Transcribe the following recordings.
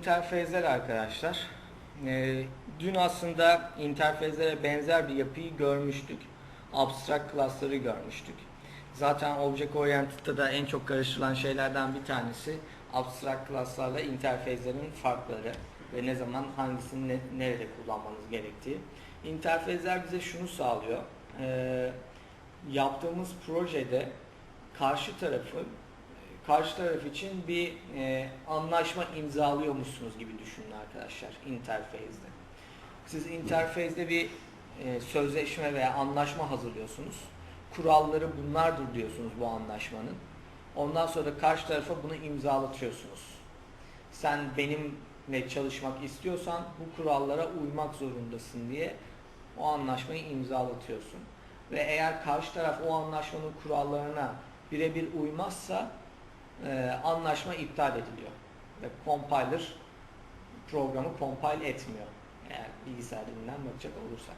interfezler arkadaşlar. Ee, dün aslında interfezlere benzer bir yapıyı görmüştük. Abstract class'ları görmüştük. Zaten Object Oriented'da da en çok karıştırılan şeylerden bir tanesi abstract class'larla interfezlerin farkları ve ne zaman hangisini ne- nerede kullanmanız gerektiği. İnterfezler bize şunu sağlıyor. Ee, yaptığımız projede karşı tarafı karşı taraf için bir e, anlaşma imzalıyormuşsunuz gibi düşünün arkadaşlar interfezde. Siz interfezde bir e, sözleşme veya anlaşma hazırlıyorsunuz. Kuralları bunlardır diyorsunuz bu anlaşmanın. Ondan sonra karşı tarafa bunu imzalatıyorsunuz. Sen benimle çalışmak istiyorsan bu kurallara uymak zorundasın diye o anlaşmayı imzalatıyorsun. Ve eğer karşı taraf o anlaşmanın kurallarına birebir uymazsa e, anlaşma iptal ediliyor. Ve compiler programı compile etmiyor. Eğer bilgisayar bakacak olursak.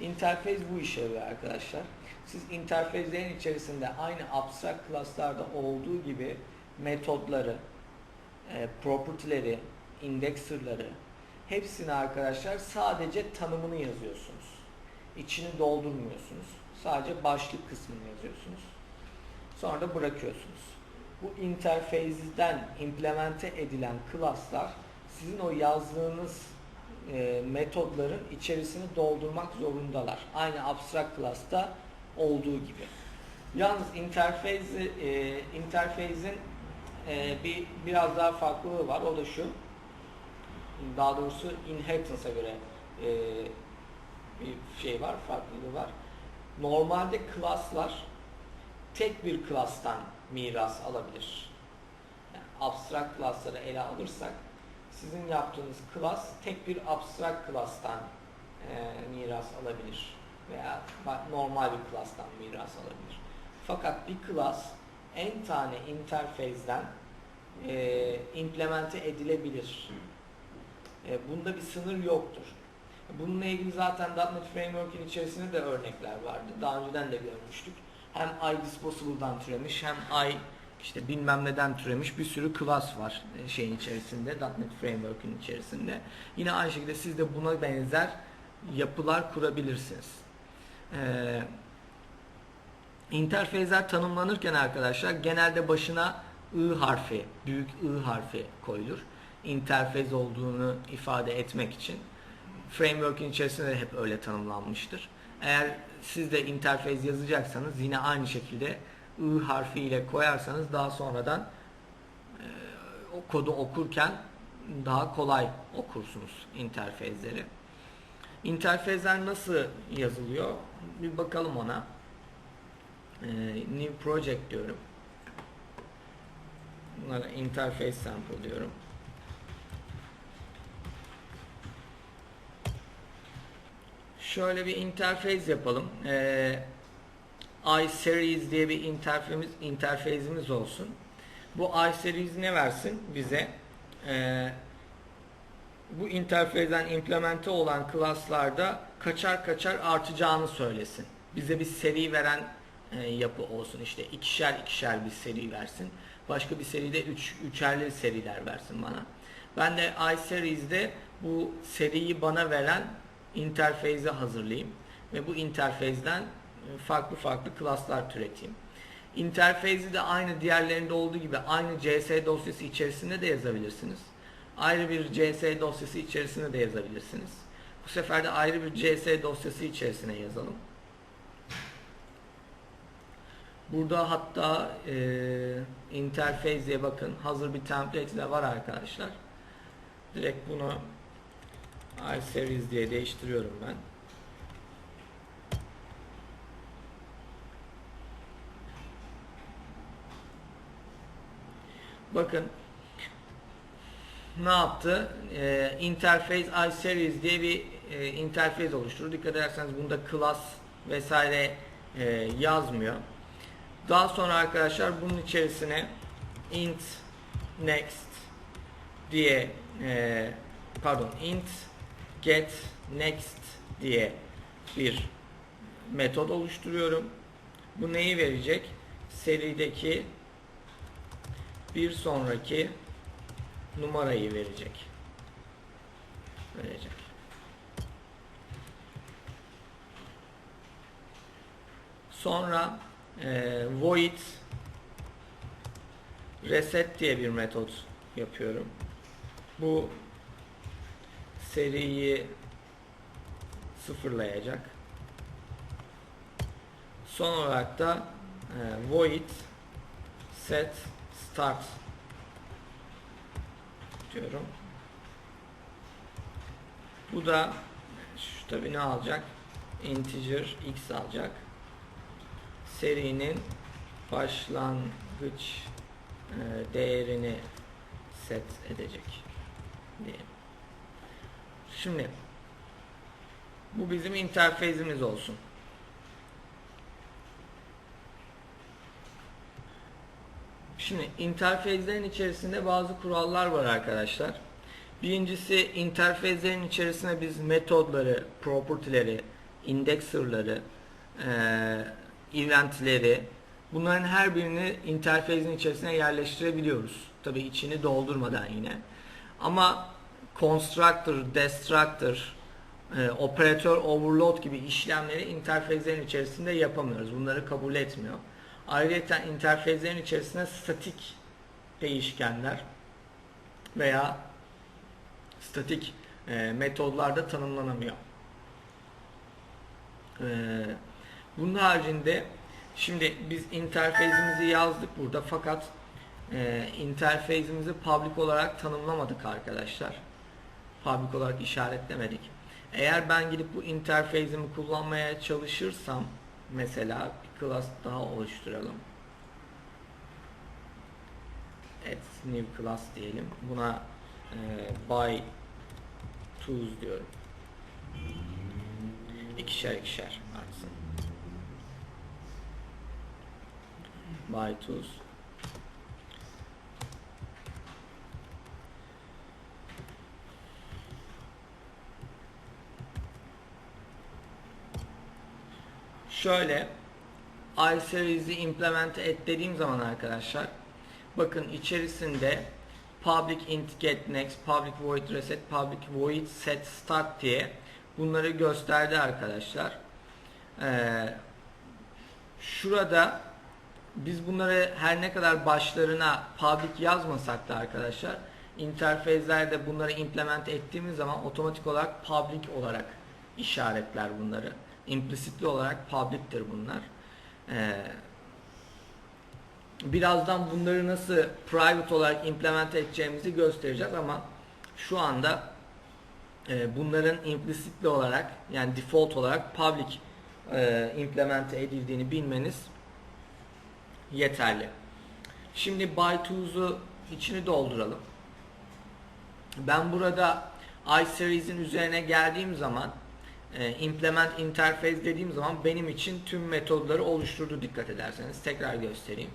Interface bu işe yarıyor arkadaşlar. Siz interfezlerin içerisinde aynı abstract class'larda olduğu gibi metodları, e, property'leri, indexer'ları hepsini arkadaşlar sadece tanımını yazıyorsunuz. İçini doldurmuyorsunuz. Sadece başlık kısmını yazıyorsunuz. Sonra da bırakıyorsunuz. Bu interfezden implemente edilen class'lar sizin o yazdığınız e, metodların içerisini doldurmak zorundalar. Aynı abstract class'ta olduğu gibi. Yalnız interfezi, e, interfezin e, bir biraz daha farklılığı var. O da şu. Daha doğrusu inheritance'a göre e, bir şey var, farklılığı var. Normalde class'lar tek bir class'tan miras alabilir. Yani abstract class'ları ele alırsak sizin yaptığınız class tek bir abstract class'tan e, miras alabilir veya normal bir class'tan miras alabilir. Fakat bir class en tane interfezden e, implemente edilebilir. E, bunda bir sınır yoktur. Bununla ilgili zaten .NET Framework'in içerisinde de örnekler vardı. Daha önceden de görmüştük. Hem iDisposable'dan türemiş hem i işte bilmem neden türemiş bir sürü class var e, şeyin içerisinde, .NET Framework'ün içerisinde. Yine aynı şekilde siz de buna benzer yapılar kurabilirsiniz. Ee, interfezler tanımlanırken arkadaşlar genelde başına I harfi, büyük I harfi koyulur. İnterfez olduğunu ifade etmek için. Framework'in içerisinde de hep öyle tanımlanmıştır. Eğer siz de interfez yazacaksanız yine aynı şekilde I harfi ile koyarsanız daha sonradan e, o kodu okurken daha kolay okursunuz interfezleri. İnterfezler nasıl yazılıyor? Bir bakalım ona. E, new project diyorum. Bunlara interface sample diyorum. Şöyle bir interface yapalım. Ee, iSeries diye bir interfezimiz, interfezimiz olsun. Bu iSeries ne versin bize? Ee, bu interfezden implemente olan class'larda kaçar kaçar artacağını söylesin. Bize bir seri veren e, yapı olsun. İşte ikişer ikişer bir seri versin. Başka bir seride üç, üçerli seriler versin bana. Ben de iSeries'de bu seriyi bana veren interfeyzi hazırlayayım ve bu interfezden e, farklı farklı klaslar türeteyim. Interfeyzi de aynı diğerlerinde olduğu gibi aynı CS dosyası içerisinde de yazabilirsiniz. Ayrı bir CS dosyası içerisinde de yazabilirsiniz. Bu sefer de ayrı bir CS dosyası içerisine yazalım. Burada hatta e, interface diye bakın hazır bir template de var arkadaşlar. Direkt bunu iSeries diye değiştiriyorum ben. Bakın ne yaptı? Ee, interface iSeries diye bir e, interface oluşturdu. Dikkat ederseniz bunda class vesaire e, yazmıyor. Daha sonra arkadaşlar bunun içerisine int next diye e, pardon int get next diye bir metod oluşturuyorum. Bu neyi verecek? Serideki bir sonraki numarayı verecek. Verecek. Sonra e, void reset diye bir metot yapıyorum. Bu seriyi sıfırlayacak. Son olarak da e, void set start diyorum. Bu da şu tabi ne alacak? Integer x alacak. Serinin başlangıç e, değerini set edecek diyelim. Şimdi bu bizim interfezimiz olsun. Şimdi interfezlerin içerisinde bazı kurallar var arkadaşlar. Birincisi interfezlerin içerisine biz metodları, property'leri, indexer'ları, eventleri bunların her birini interfezin içerisine yerleştirebiliyoruz. Tabi içini doldurmadan yine. Ama constructor, destructor, e, operatör overload gibi işlemleri interfezlerin içerisinde yapamıyoruz. Bunları kabul etmiyor. Ayrıca interfezlerin içerisinde statik değişkenler veya statik e, metodlarda tanımlanamıyor. E, bunun haricinde şimdi biz interfezimizi yazdık burada fakat e, interfezimizi public olarak tanımlamadık arkadaşlar. Public olarak işaretlemedik. Eğer ben gidip bu interfezimi kullanmaya çalışırsam mesela bir class daha oluşturalım. Add new class diyelim. Buna e, by tools diyorum. İkişer ikişer artsın. By tools. Şöyle iSeries'i implement et dediğim zaman arkadaşlar bakın içerisinde public int get next, public void reset, public void set start diye bunları gösterdi arkadaşlar. Ee, şurada biz bunları her ne kadar başlarına public yazmasak da arkadaşlar interfezlerde bunları implement ettiğimiz zaman otomatik olarak public olarak işaretler bunları. Implicitli olarak public'tir bunlar. Ee, birazdan bunları nasıl private olarak implement edeceğimizi göstereceğiz ama şu anda e, bunların implicitli olarak yani default olarak public e, implement edildiğini bilmeniz yeterli. Şimdi by2'u içini dolduralım. Ben burada iSeries'in üzerine geldiğim zaman implement interface dediğim zaman benim için tüm metodları oluşturdu dikkat ederseniz. Tekrar göstereyim.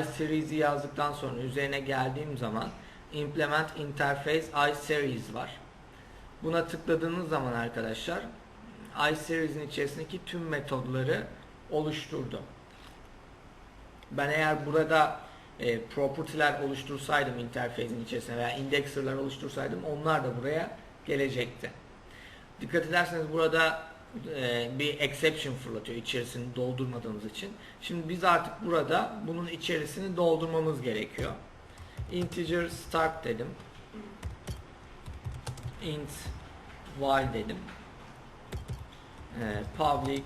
iSeries'i yazdıktan sonra üzerine geldiğim zaman implement interface iSeries var. Buna tıkladığınız zaman arkadaşlar iSeries'in içerisindeki tüm metodları oluşturdu. Ben eğer burada e, property'ler oluştursaydım interface'in içerisine veya indexer'lar oluştursaydım onlar da buraya gelecekti. Dikkat ederseniz burada e, bir exception fırlatıyor içerisini doldurmadığımız için. Şimdi biz artık burada bunun içerisini doldurmamız gerekiyor. Integer start dedim. int while dedim. E, public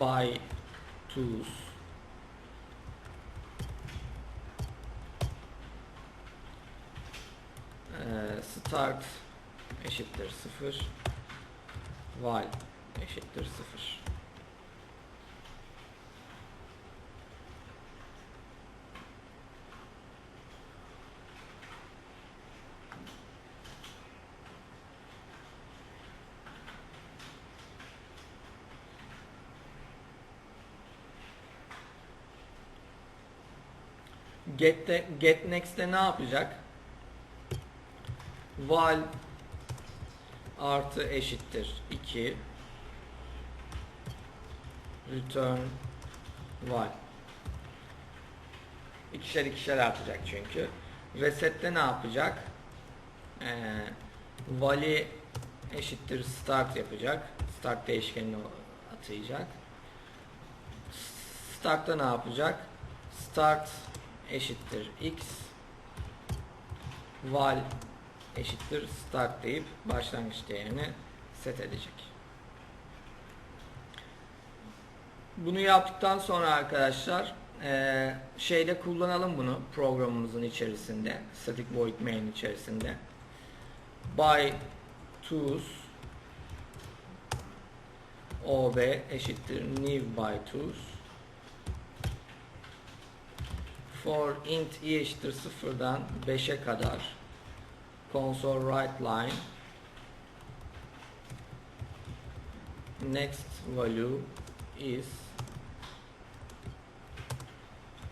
by tools e, start eşittir 0 while eşittir 0 Get'te get next'te ne yapacak? While artı eşittir 2 return while ikişer ikişer artacak çünkü Reset'te ne yapacak? Ee, vali eşittir start yapacak. Start değişkenini atayacak. Start'ta ne yapacak? Start eşittir x val eşittir start deyip başlangıç değerini set edecek. Bunu yaptıktan sonra arkadaşlar eee, şeyde kullanalım bunu programımızın içerisinde static void main içerisinde by to's ob eşittir new by to's for int i eşittir sıfırdan 5'e kadar console write line next value is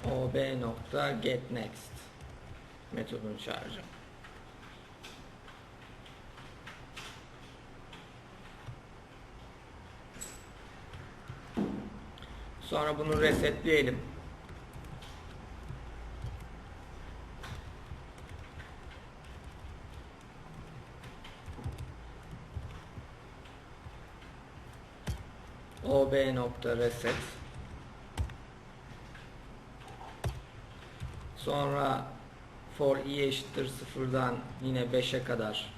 ob nokta get next metodunu çağıracağım. Sonra bunu resetleyelim. Ob nokta reset. Sonra for i eşittir sıfırdan yine 5'e kadar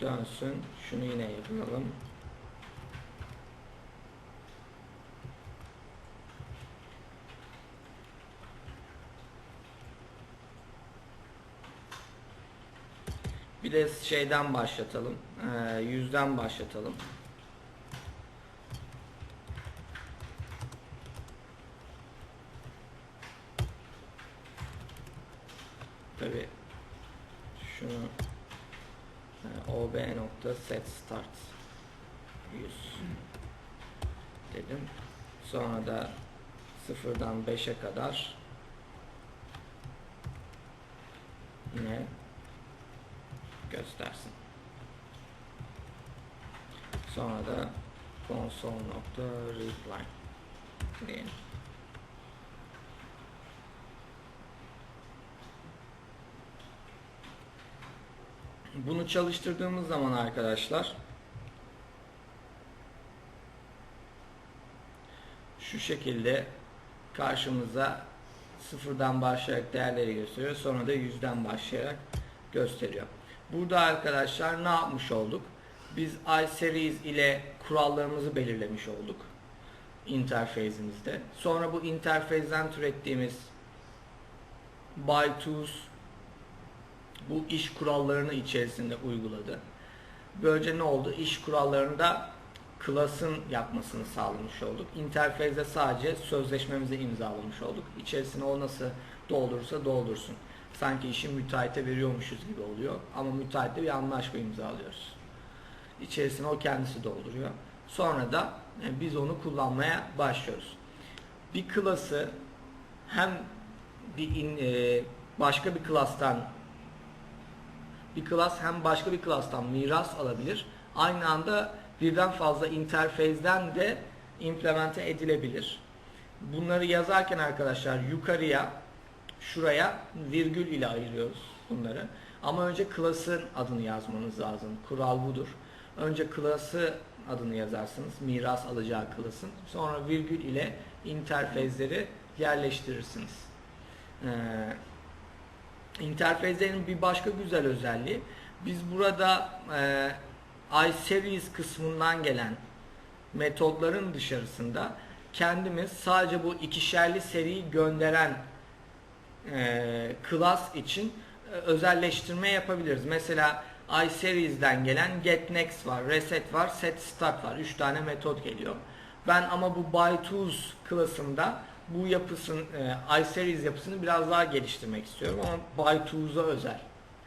dönsün. Şunu yine yapalım. Bir de şeyden başlatalım. Ee, yüzden başlatalım Tabi şunu e, ob nokta set start 100 dedim. Sonra da sıfırdan 5'e kadar yine göstersin. Sonra da console nokta readline diyelim. Bunu çalıştırdığımız zaman arkadaşlar şu şekilde karşımıza sıfırdan başlayarak değerleri gösteriyor. Sonra da yüzden başlayarak gösteriyor. Burada arkadaşlar ne yapmış olduk? Biz iSeries ile kurallarımızı belirlemiş olduk interfeyzimizde. Sonra bu interfeyzden türettiğimiz by2's bu iş kurallarını içerisinde uyguladı. Böylece ne oldu? İş kurallarında class'ın yapmasını sağlamış olduk. Interfeyzde sadece sözleşmemizi imzalamış olduk. İçerisine o nasıl doldurursa doldursun. Sanki işi müteahhite veriyormuşuz gibi oluyor. Ama müteahhitle bir anlaşma imzalıyoruz. İçerisine o kendisi dolduruyor. Sonra da e, biz onu kullanmaya başlıyoruz. Bir klası hem bir in, e, başka bir klastan bir klas hem başka bir klastan miras alabilir. Aynı anda birden fazla interfezden de implemente edilebilir. Bunları yazarken arkadaşlar yukarıya şuraya virgül ile ayırıyoruz bunları. Ama önce klasın adını yazmanız lazım. Kural budur. Önce klası adını yazarsınız. Miras alacağı klasın. Sonra virgül ile interfezleri yerleştirirsiniz. Ee, interfezlerin bir başka güzel özelliği biz burada e, iSeries kısmından gelen metodların dışarısında kendimiz sadece bu ikişerli seriyi gönderen e, class için e, özelleştirme yapabiliriz. Mesela iSeries'den gelen getNext var, reset var, setStart var. 3 tane metot geliyor. Ben ama bu byTools klasında bu yapısın e, iSeries yapısını biraz daha geliştirmek istiyorum ama byTools'a özel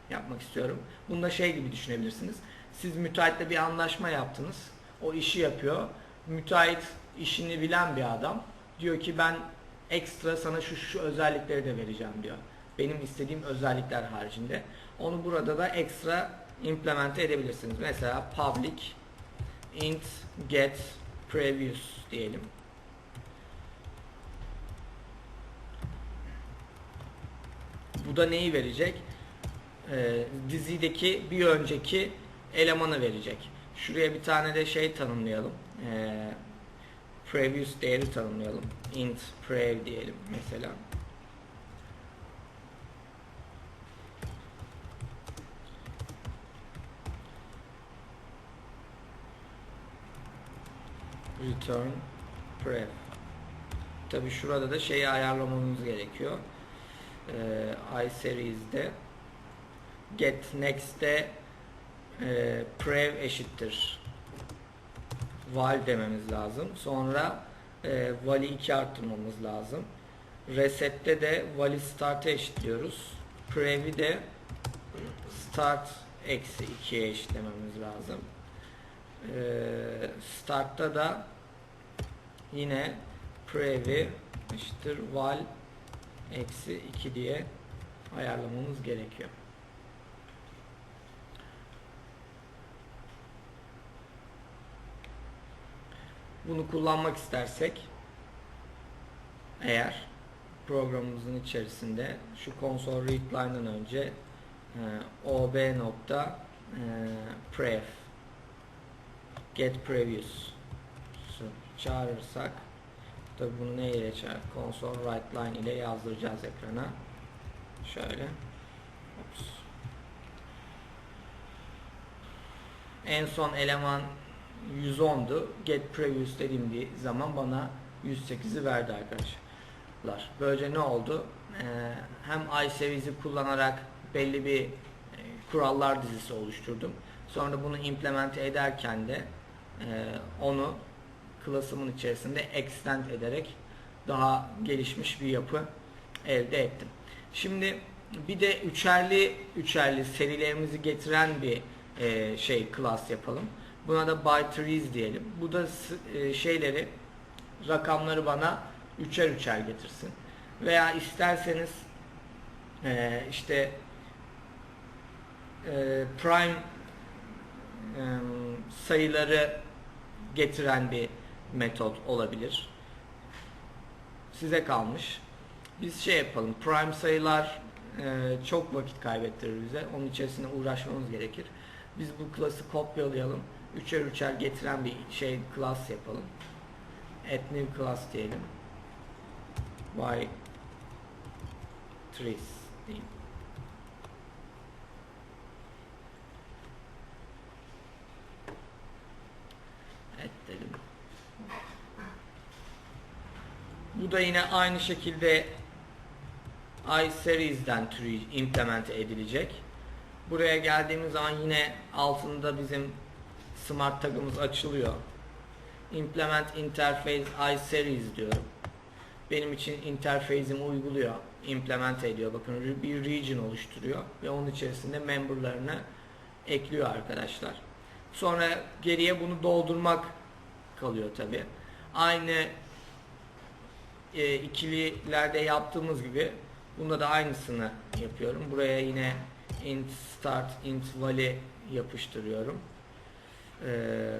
yapmak istiyorum. Bunda şey gibi düşünebilirsiniz. Siz müteahhitle bir anlaşma yaptınız. O işi yapıyor. Müteahhit işini bilen bir adam. Diyor ki ben ekstra sana şu şu özellikleri de vereceğim diyor. Benim istediğim özellikler haricinde. Onu burada da ekstra implemente edebilirsiniz. Mesela public int get previous diyelim. Bu da neyi verecek? Ee, dizideki bir önceki elemanı verecek. Şuraya bir tane de şey tanımlayalım. Ee, previous değeri tanımlayalım. int prev diyelim mesela. return prev. Tabi şurada da şeyi ayarlamamız gerekiyor. Ee, iSeries'de get next'te e, prev eşittir val dememiz lazım. Sonra e, vali 2 arttırmamız lazım. Reset'te de vali start'a eşitliyoruz. Prev'i de start eksi 2'ye eşitlememiz lazım. Ee, start'ta da yine prev'i eşittir val eksi 2 diye ayarlamamız gerekiyor. Bunu kullanmak istersek eğer programımızın içerisinde şu console readline'dan önce e, ob nokta e, prev get previous çağırırsak tabi bunu ne ile çağır console write line ile yazdıracağız ekrana. Şöyle. Ops. en son eleman 110'du get previous dediğim zaman bana 108'i verdi arkadaşlar. Böylece ne oldu? Ee, hem iSeries'i kullanarak belli bir e, kurallar dizisi oluşturdum. Sonra bunu implemente ederken de e, onu klasımın içerisinde extend ederek daha gelişmiş bir yapı elde ettim. Şimdi bir de üçerli üçerli serilerimizi getiren bir e, şey class yapalım. Buna da by trees diyelim. Bu da e, şeyleri rakamları bana üçer üçer getirsin. Veya isterseniz e, işte e, prime e, sayıları getiren bir metot olabilir. Size kalmış. Biz şey yapalım. Prime sayılar e, çok vakit kaybettirir bize. Onun içerisinde uğraşmamız gerekir. Biz bu klası kopyalayalım. Üçer üçer getiren bir şey class yapalım. Add new class diyelim. By trees diyeyim. Add dedim. Bu da yine aynı şekilde iSeries'den türü implement edilecek. Buraya geldiğimiz zaman yine altında bizim smart tagımız açılıyor. Implement interface iSeries diyorum. Benim için interface'imi uyguluyor. Implement ediyor. Bakın bir region oluşturuyor ve onun içerisinde memberlarını ekliyor arkadaşlar. Sonra geriye bunu doldurmak kalıyor tabi. Aynı e, ikililerde yaptığımız gibi bunda da aynısını yapıyorum. Buraya yine int start int vali yapıştırıyorum. Ee,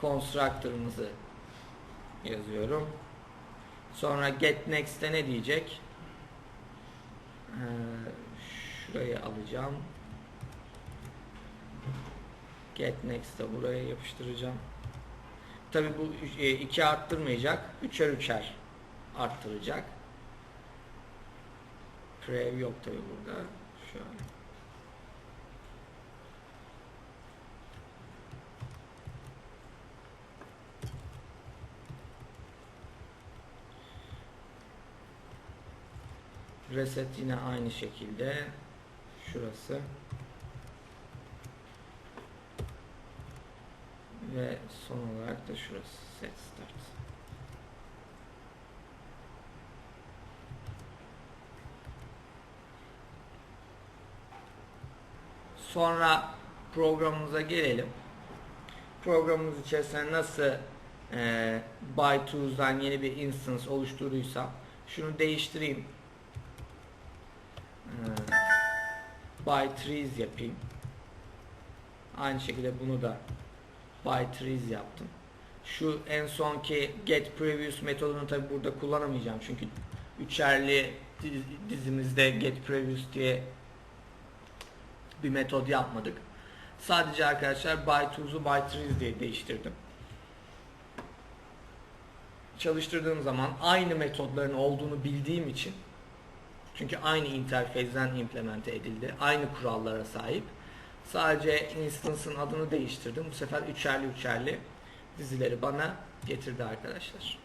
constructor'ımızı yazıyorum. Sonra get next'te ne diyecek? Ee, şurayı alacağım. Get next'te buraya yapıştıracağım. Tabi bu e, iki arttırmayacak. Üçer üçer arttıracak. Prev yok tabi burada. Şöyle. Reset yine aynı şekilde. Şurası. Ve son olarak da şurası. Set start. Sonra programımıza gelelim. Programımız içerisinde nasıl e, by to's'dan yeni bir instance oluşturduysam şunu değiştireyim. E, by trees yapayım. Aynı şekilde bunu da by trees yaptım. Şu en sonki get previous metodunu tabi burada kullanamayacağım çünkü üçerli diz- dizimizde get previous diye bir metod yapmadık. Sadece arkadaşlar by two'su by threes diye değiştirdim. Çalıştırdığım zaman aynı metodların olduğunu bildiğim için çünkü aynı interfezden implemente edildi. Aynı kurallara sahip. Sadece instance'ın adını değiştirdim. Bu sefer üçerli üçerli dizileri bana getirdi arkadaşlar.